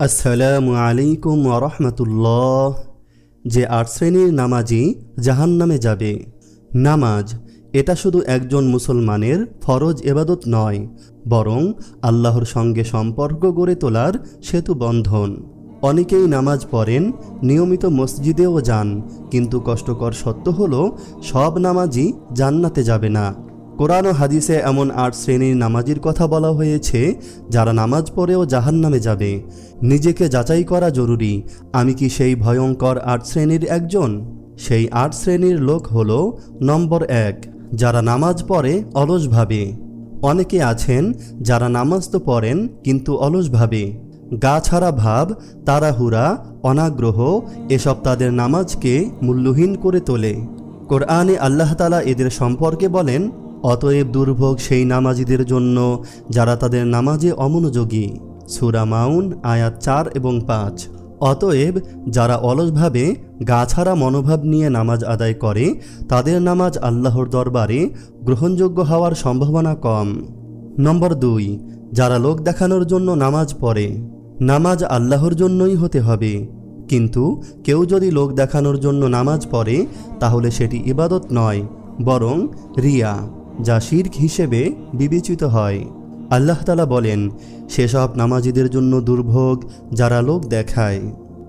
আসসালামু আলাইকুম রহমতুল্লাহ। যে আট শ্রেণির নামাজি জাহান্নামে যাবে। নামাজ, এটা শুধু একজন মুসলমানের ফরজ এবাদত নয়, বরং আল্লাহর সঙ্গে সম্পর্ক গড়ে তোলার সেতু বন্ধন। অনেকেই নামাজ পড়েন, নিয়মিত মসজিদেও যান, কিন্তু কষ্টকর সত্য হলো, সব নামাজই জান্নাতে যাবে না। কোরআন ও হাদিসে এমন আট শ্রেণির নামাজির কথা বলা হয়েছে, যারা নামাজ পড়েও জাহান্নামে যাবে। নিজেকে যাচাই করা জরুরি। আমি কি সেই ভয়ঙ্কর আট শ্রেণির একজন? সেই আট শ্রেণির লোক হল নম্বর এক, যারা নামাজ পড়ে অলসভাবে অনেকে আছেন যারা নামাজ তো পড়েন কিন্তু অলসভাবে গা ছাড়া ভাব, তাড়াহুড়া, অনাগ্রহ, এসব তাদের নামাজকে মূল্যহীন করে তোলে। কোরআনে আল্লাহ তালা এদের সম্পর্কে বলেন অতএব দুর্ভোগ সেই নামাজিদের জন্য যারা তাদের নামাজে অমনোযোগী। সুরা মাউন, আয়াত চার এবং পাঁচ। অতএব যারা অলসভাবে গাছাড়া মনোভাব নিয়ে নামাজ আদায় করে, তাদের নামাজ আল্লাহর দরবারে গ্রহণযোগ্য হওয়ার সম্ভাবনা কম। নম্বর দুই, যারা লোক দেখানোর জন্য নামাজ পড়ে, নামাজ আল্লাহর জন্যই হতে হবে। কিন্তু কেউ যদি লোক দেখানোর জন্য নামাজ পড়ে, তাহলে সেটি ইবাদত নয়, বরং রিয়া। যা শির্ক হিসেবে বিবেচিত হয়। আল্লাহ তালা বলেন, সেসব নামাজিদের জন্য দুর্ভোগ যারা লোক দেখায়।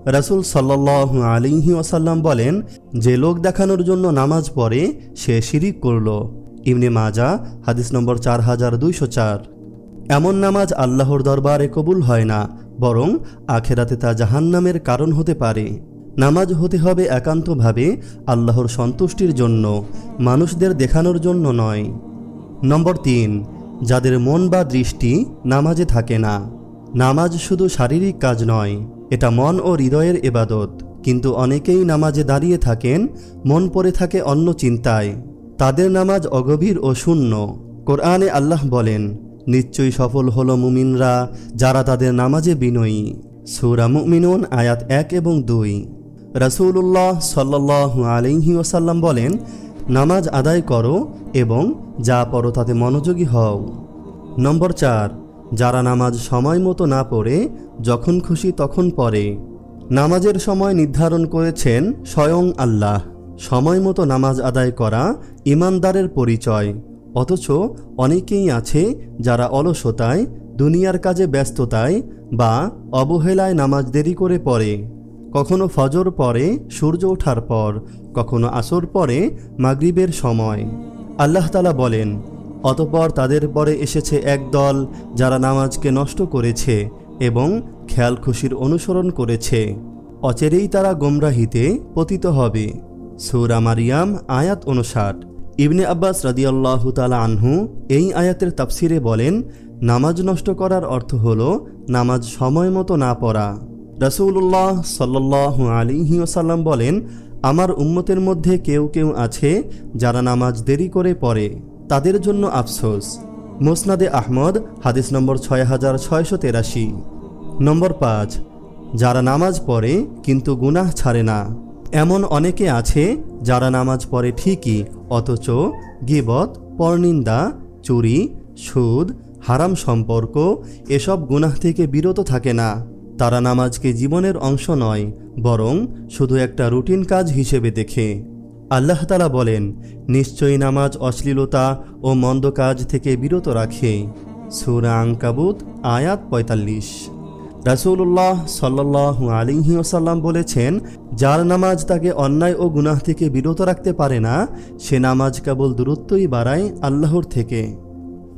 রাসুল সাল্লাহ আলিহি ওসাল্লাম বলেন, যে লোক দেখানোর জন্য নামাজ পড়ে, সে শিরিক করল। ইমনে মাজা হাদিস নম্বর চার হাজার দুইশো চার। এমন নামাজ আল্লাহর দরবারে কবুল হয় না, বরং আখেরাতে তা জাহান্নামের কারণ হতে পারে। নামাজ হতে হবে একান্তভাবে আল্লাহর সন্তুষ্টির জন্য, মানুষদের দেখানোর জন্য নয়। নম্বর তিন, যাদের মন বা দৃষ্টি নামাজে থাকে না। নামাজ শুধু শারীরিক কাজ নয়, এটা মন ও হৃদয়ের এবাদত কিন্তু অনেকেই নামাজে দাঁড়িয়ে থাকেন, মন পড়ে থাকে অন্য চিন্তায়। তাদের নামাজ অগভীর ও শূন্য। কোরআনে আল্লাহ বলেন, নিশ্চয়ই সফল হল মুমিনরা যারা তাদের নামাজে বিনয়ী। সুরা মুমিনুন আয়াত এক এবং দুই। রাসূলুল্লাহ সাল্লাহ আলিহি ওসাল্লাম বলেন, নামাজ আদায় করো এবং যা পড়ো তাতে মনোযোগী হও। নম্বর চার, যারা নামাজ সময় মতো না পড়ে, যখন খুশি তখন পড়ে। নামাজের সময় নির্ধারণ করেছেন স্বয়ং আল্লাহ। সময় মতো নামাজ আদায় করা ইমানদারের পরিচয়, অথচ অনেকেই আছে যারা অলসতায়, দুনিয়ার কাজে ব্যস্ততায় বা অবহেলায় নামাজ দেরি করে পড়ে। কখনো ফজর পরে সূর্য ওঠার পর, কখনো আসর পরে মাগরিবের সময়। আল্লাহ তালা বলেন, অতপর তাদের পরে এসেছে এক দল যারা নামাজকে নষ্ট করেছে এবং খেয়াল খুশির অনুসরণ করেছে। অচেরেই তারা গোমরাহিতে পতিত হবে। সৌরা মারিয়াম আয়াত অনুষাট ইবনে আব্বাস রাদিয়াল্লাহ তালা আনহু এই আয়াতের তাফসিরে বলেন, নামাজ নষ্ট করার অর্থ হল নামাজ সময় মতো না পড়া। রসুল্লাহ সাল্লাহ আলিহি ওসাল্লাম বলেন, আমার উম্মতের মধ্যে কেউ কেউ আছে যারা নামাজ দেরি করে পড়ে। তাদের জন্য আফসোস। মোসনাদে আহমদ, হাদিস নম্বর ছয় হাজার ছয়শো তেরাশি। নম্বর পাঁচ, যারা নামাজ পড়ে কিন্তু গুনাহ ছাড়ে না। এমন অনেকে আছে যারা নামাজ পড়ে ঠিকই, অথচ গিবত, পরনিন্দা, চুরি, সুদ, হারাম সম্পর্ক, এসব গুনাহ থেকে বিরত থাকে না। তারা নামাজকে জীবনের অংশ নয়, বরং শুধু একটা রুটিন কাজ হিসেবে দেখে। আল্লাহ তালা বলেন, নিশ্চয়ই নামাজ অশ্লীলতা ও মন্দ কাজ থেকে বিরত রাখে। সুরা আঙ্কাবুত আয়াত পঁয়তাল্লিশ। রাসুল্লাহ সাল্লাহ আলিহি ওসাল্লাম বলেছেন, যার নামাজ তাকে অন্যায় ও গুনাহ থেকে বিরত রাখতে পারে না, সে নামাজ কেবল দূরত্বই বাড়ায় আল্লাহর থেকে।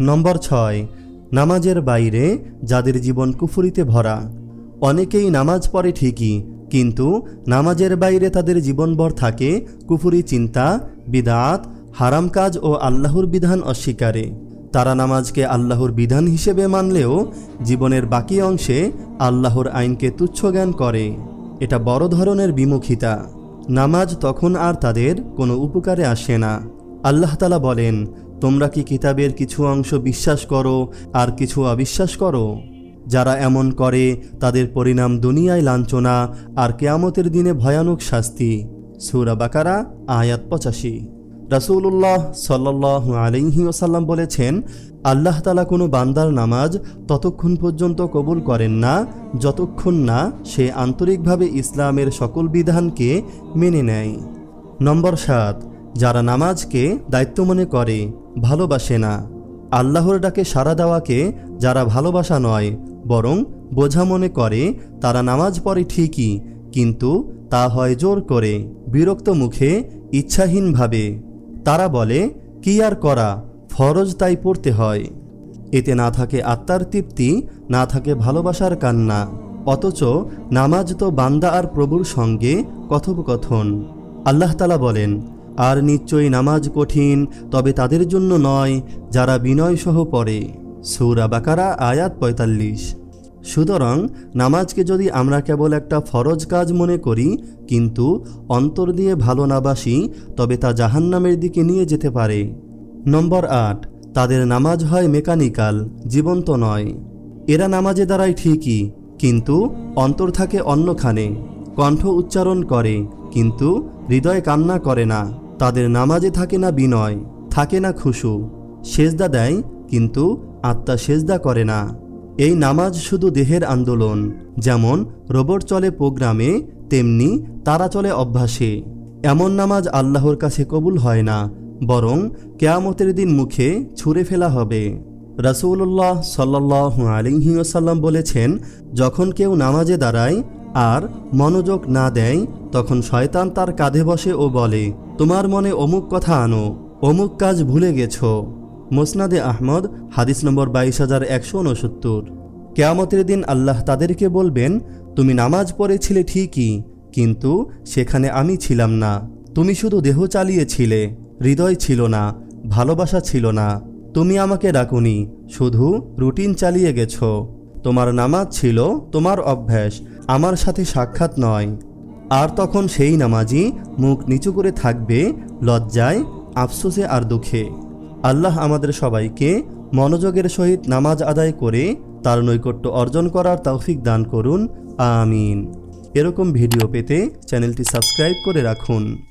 নম্বর ছয়, নামাজের বাইরে যাদের জীবন কুফুরিতে ভরা। অনেকেই নামাজ পড়ে ঠিকই, কিন্তু নামাজের বাইরে তাদের জীবনভর থাকে কুফুরি চিন্তা, বিদাত, হারাম কাজ ও আল্লাহর বিধান অস্বীকারে। তারা নামাজকে আল্লাহর বিধান হিসেবে মানলেও জীবনের বাকি অংশে আল্লাহর আইনকে তুচ্ছ জ্ঞান করে। এটা বড় ধরনের বিমুখিতা। নামাজ তখন আর তাদের কোনো উপকারে আসে না। আল্লাহ তালা বলেন, তোমরা কি কিতাবের কিছু অংশ বিশ্বাস করো আর কিছু অবিশ্বাস করো? যারা এমন করে, তাদের পরিণাম দুনিয়ায় লাঞ্ছনা আর কেয়ামতের দিনে ভয়ানক শাস্তি। সুরা বাকারা, আয়াত পঁচাশি। রাসূলুল্লাহ সাল্লাহ আলহি ওসাল্লাম বলেছেন, আল্লাহ তালা কোনো বান্দার নামাজ ততক্ষণ পর্যন্ত কবুল করেন না, যতক্ষণ না সে আন্তরিকভাবে ইসলামের সকল বিধানকে মেনে নেয়। নম্বর সাত, যারা নামাজকে দায়িত্ব মনে করে, ভালোবাসে না। আল্লাহর ডাকে সাড়া দেওয়াকে যারা ভালোবাসা নয় বরং বোঝা মনে করে, তারা নামাজ পড়ে ঠিকই, কিন্তু তা হয় জোর করে, বিরক্ত মুখে, ইচ্ছাহীনভাবে। তারা বলে, কি আর করা? ফরজ তাই পড়তে হয়। এতে না থাকে আত্মার তৃপ্তি, না থাকে ভালোবাসার কান্না। অথচ নামাজ তো বান্দা আর প্রভুর সঙ্গে কথোপকথন। আল্লাহ তালা বলেন, আর নিশ্চয়ই নামাজ কঠিন, তবে তাদের জন্য নয়, যারা বিনয়সহ পড়ে। সৌরা বাকারা, আয়াত পঁয়তাল্লিশ। সুতরাং নামাজকে যদি আমরা কেবল একটা ফরজ কাজ মনে করি, কিন্তু অন্তর দিয়ে ভালো না বাসি, তবে তা জাহান্নামের দিকে নিয়ে যেতে পারে। নম্বর আট, তাদের নামাজ হয় মেকানিক্যাল, জীবন্ত নয়। এরা নামাজে দাঁড়ায় ঠিকই, কিন্তু অন্তর থাকে অন্যখানে। কণ্ঠ উচ্চারণ করে, কিন্তু হৃদয় কান্না করে না। তাদের নামাজে থাকে না বিনয়, থাকে না খুশু। সেজদা দেয়, কিন্তু আত্মা সেজদা করে না। এই নামাজ শুধু দেহের আন্দোলন, যেমন রোবট চলে প্রোগ্রামে, তেমনি তারা চলে অভ্যাসে। এমন নামাজ আল্লাহর কাছে কবুল হয় না, বরং কেয়ামতের দিন মুখে ছুঁড়ে ফেলা হবে। রাসূলুল্লাহ সাল্লাহ আলিহিউসাল্লাম বলেছেন, যখন কেউ নামাজে দাঁড়ায় আর মনোযোগ না দেয়, তখন শয়তান তার কাঁধে বসে ও বলে, তোমার মনে অমুক কথা আনো, অমুক কাজ ভুলে গেছো। মোসনাদে আহমদ, হাদিস নম্বর বাইশ হাজার একশো উনসত্তর। কেয়ামতের দিন আল্লাহ তাদেরকে বলবেন, তুমি নামাজ পড়েছিলে ঠিকই, কিন্তু সেখানে আমি ছিলাম না। তুমি শুধু দেহ চালিয়েছিলে, হৃদয় ছিল না, ভালোবাসা ছিল না। তুমি আমাকে ডাকুনি, শুধু রুটিন চালিয়ে গেছো। তোমার নামাজ ছিল তোমার অভ্যাস, আমার সাথে সাক্ষাৎ নয়। আর তখন সেই নামাজি মুখ নিচু করে থাকবে, লজ্জায়, আফসোসে আর দুঃখে। আল্লাহ আমাদের সবাইকে মনোযোগের সহিত নামাজ আদায় করে তার নৈকট্য অর্জন করার তৌফিক দান করুন। আমিন। এরকম ভিডিও পেতে চ্যানেলটি সাবস্ক্রাইব করে রাখুন।